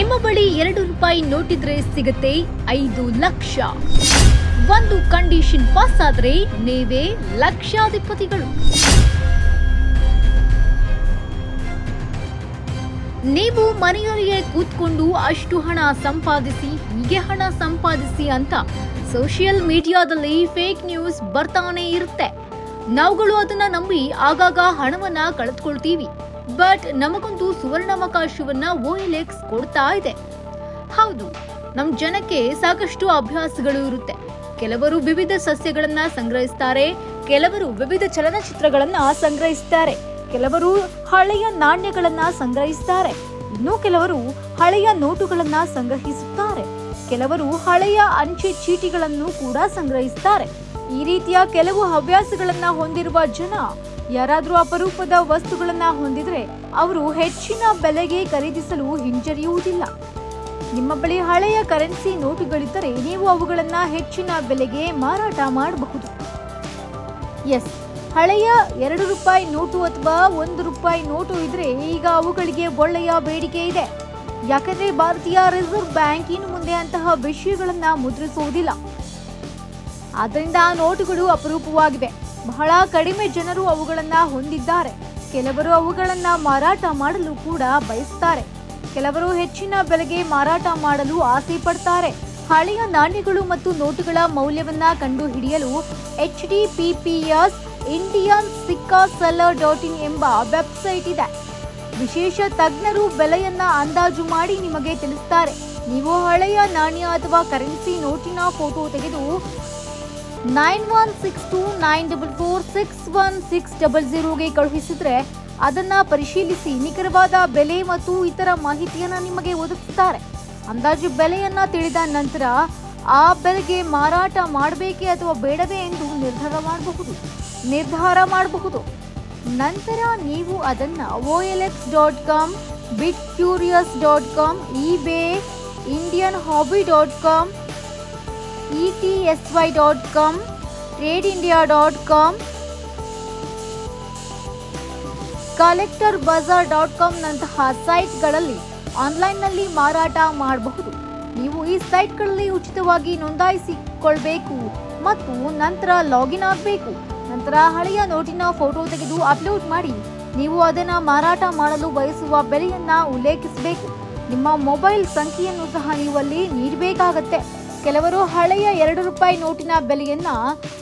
ನಿಮ್ಮ ಬಳಿ ಎರಡು ರೂಪಾಯಿ ನೋಟಿದ್ರೆ ಸಿಗುತ್ತೆ ಐದು ಲಕ್ಷ. ಒಂದು ಕಂಡೀಷನ್ ಪಾಸ್ ಆದ್ರೆ ನೀವೇ ಲಕ್ಷಾಧಿಪತಿಗಳು. ನೀವು ಮನೆಯೊಳಗೆ ಕೂತ್ಕೊಂಡು ಅಷ್ಟು ಹಣ ಸಂಪಾದಿಸಿ, ಹೀಗೆ ಹಣ ಸಂಪಾದಿಸಿ ಅಂತ ಸೋಷಿಯಲ್ ಮೀಡಿಯಾದಲ್ಲಿ ಫೇಕ್ ನ್ಯೂಸ್ ಬರ್ತಾನೆ ಇರುತ್ತೆ. ನಾವುಗಳು ಅದನ್ನ ನಂಬಿ ಆಗಾಗ ಹಣವನ್ನ ಕಳೆದುಕೊಳ್ತೀವಿ. ಬಟ್ ನಮಗೊಂದು ಸುವರ್ಣಾವಕಾಶವನ್ನ ಓಎಲ್ಎಕ್ಸ್ ಕೊಡ್ತಾ ಇದೆ. ಹೌದು, ನಮ್ ಜನಕ್ಕೆ ಸಾಕಷ್ಟು ಅಭ್ಯಾಸಗಳು ಇರುತ್ತೆ. ಕೆಲವರು ವಿವಿಧ ಸಸ್ಯಗಳನ್ನ ಸಂಗ್ರಹಿಸ್ತಾರೆ, ಕೆಲವರು ವಿವಿಧ ಚಲನಚಿತ್ರಗಳನ್ನ ಸಂಗ್ರಹಿಸ್ತಾರೆ, ಕೆಲವರು ಹಳೆಯ ನಾಣ್ಯಗಳನ್ನ ಸಂಗ್ರಹಿಸ್ತಾರೆ, ಇನ್ನು ಕೆಲವರು ಹಳೆಯ ನೋಟುಗಳನ್ನ ಸಂಗ್ರಹಿಸುತ್ತಾರೆ, ಕೆಲವರು ಹಳೆಯ ಅಂಚೆ ಚೀಟಿಗಳನ್ನು ಕೂಡ ಸಂಗ್ರಹಿಸ್ತಾರೆ. ಈ ರೀತಿಯ ಕೆಲವು ಹವ್ಯಾಸಗಳನ್ನ ಹೊಂದಿರುವ ಜನ ಯಾರಾದ್ರೂ ಅಪರೂಪದ ವಸ್ತುಗಳನ್ನು ಹೊಂದಿದ್ರೆ ಅವರು ಹೆಚ್ಚಿನ ಬೆಲೆಗೆ ಖರೀದಿಸಲು ಹಿಂಜರಿಯುವುದಿಲ್ಲ. ನಿಮ್ಮ ಬಳಿ ಹಳೆಯ ಕರೆನ್ಸಿ ನೋಟುಗಳಿದ್ದರೆ ನೀವು ಅವುಗಳನ್ನು ಹೆಚ್ಚಿನ ಬೆಲೆಗೆ ಮಾರಾಟ ಮಾಡಬಹುದು. ಎಸ್, ಹಳೆಯ ಎರಡು ರೂಪಾಯಿ ನೋಟು ಅಥವಾ ಒಂದು ರೂಪಾಯಿ ನೋಟು ಇದ್ರೆ ಈಗ ಅವುಗಳಿಗೆ ಒಳ್ಳೆಯ ಬೇಡಿಕೆ ಇದೆ. ಯಾಕಂದ್ರೆ ಭಾರತೀಯ ರಿಸರ್ವ್ ಬ್ಯಾಂಕ್ ಇನ್ನು ಮುಂದೆ ಅಂತಹ ವಿಷಯಗಳನ್ನ ಮುದ್ರಿಸುವುದಿಲ್ಲ. ಆದ್ದರಿಂದ ನೋಟುಗಳು ಅಪರೂಪವಾಗಿವೆ. ಬಹಳ ಕಡಿಮೆ ಜನರು ಅವುಗಳನ್ನು ಹೊಂದಿದ್ದಾರೆ. ಕೆಲವರು ಅವುಗಳನ್ನು ಮಾರಾಟ ಮಾಡಲು ಕೂಡ ಬಯಸ್ತಾರೆ. ಕೆಲವರು ಹೆಚ್ಚಿನ ಬೆಲೆಗೆ ಮಾರಾಟ ಮಾಡಲು ಆಸೆ ಪಡ್ತಾರೆ. ಹಳೆಯ ನಾಣ್ಯಗಳು ಮತ್ತು ನೋಟುಗಳ ಮೌಲ್ಯವನ್ನ ಕಂಡುಹಿಡಿಯಲು H D P P S Indian Sikka seller dot in ಎಂಬ ವೆಬ್ಸೈಟ್ ಇದೆ. ವಿಶೇಷ ತಜ್ಞರು ಬೆಲೆಯನ್ನ ಅಂದಾಜು ಮಾಡಿ ನಿಮಗೆ ತಿಳಿಸ್ತಾರೆ. ನೀವು ಹಳೆಯ ನಾಣ್ಯ ಅಥವಾ ಕರೆನ್ಸಿ ನೋಟಿನ ಫೋಟೋ ತೆಗೆದು nine one six two nine double four six one six double ಜೀರೋಗೆ ಕಳುಹಿಸಿದ್ರೆ ಅದನ್ನ ಪರಿಶೀಲಿಸಿ ನಿಖರವಾದ ಬೆಲೆ ಮತ್ತು ಇತರ ಮಾಹಿತಿಯನ್ನ ನಿಮಗೆ ಒದಗಿಸುತ್ತಾರೆ. ಅಂದಾಜು ಬೆಲೆಯನ್ನ ತಿಳಿದ ನಂತರ ಆ ಬೆಲೆಗೆ ಮಾರಾಟ ಮಾಡಬೇಕೇ ಅಥವಾ ಬೇಡವೇ ಎಂದು ನಿರ್ಧಾರ ಮಾಡಬಹುದು. ನಿರ್ಧಾರ ಮಾಡಬಹುದು. ನಂತರ ನೀವು ಅದನ್ನ O L X dot com, bit curious dot com eBay Indian hobby dot com E T S Y dot com trade India dot com collector bazaar dot ಕಾಮ್ನಂತಹ ಸೈಟ್ಗಳಲ್ಲಿ ಆನ್ಲೈನ್ನಲ್ಲಿ ಮಾರಾಟ ಮಾಡಬಹುದು. ನೀವು ಈ ಸೈಟ್ಗಳಲ್ಲಿ ಉಚಿತವಾಗಿ ನೋಂದಾಯಿಸಿಕೊಳ್ಬೇಕು ಮತ್ತು ನಂತರ ಲಾಗಿನ್ ಆಗಬೇಕು. ನಂತರ ಹಳೆಯ ನೋಟಿನ ಫೋಟೋ ತೆಗೆದು ಅಪ್ಲೋಡ್ ಮಾಡಿ. ನೀವು ಅದನ್ನು ಮಾರಾಟ ಮಾಡಲು ಬಯಸುವ ಬೆಲೆಯನ್ನು ಉಲ್ಲೇಖಿಸಬೇಕು. ನಿಮ್ಮ ಮೊಬೈಲ್ ಸಂಖ್ಯೆಯನ್ನು ಸಹ ನೀವು ಅಲ್ಲಿ ನೀಡಬೇಕಾಗತ್ತೆ. ಕೆಲವರು ಹಳೆಯ ಎರಡು ರೂಪಾಯಿ ನೋಟಿನ ಬೆಲೆಯನ್ನ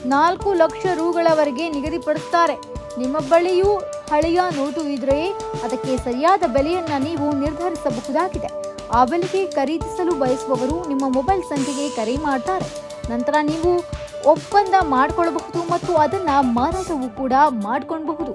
ನಾಲ್ಕು ಲಕ್ಷ ರೂಗಳವರೆಗೆ ನಿಗದಿಪಡಿಸುತ್ತಾರೆ ನಿಮ್ಮ ಬಳಿಯೂ ಹಳೆಯ ನೋಟು ಇದ್ರೆ ಅದಕ್ಕೆ ಸರಿಯಾದ ಬೆಲೆಯನ್ನ ನೀವು ನಿರ್ಧರಿಸಬಹುದಾಗಿದೆ. ಆ ಬೆಲೆಗೆ ಖರೀದಿಸಲು ಬಯಸುವವರು ನಿಮ್ಮ ಮೊಬೈಲ್ ಸಂಖ್ಯೆಗೆ ಕರೆ ಮಾಡ್ತಾರೆ. ನಂತರ ನೀವು ಒಪ್ಪಂದ ಮಾಡಿಕೊಳ್ಳಬಹುದು ಮತ್ತು ಅದನ್ನ ಮಾರಾಟವೂ ಕೂಡ ಮಾಡಿಕೊಳ್ಳಬಹುದು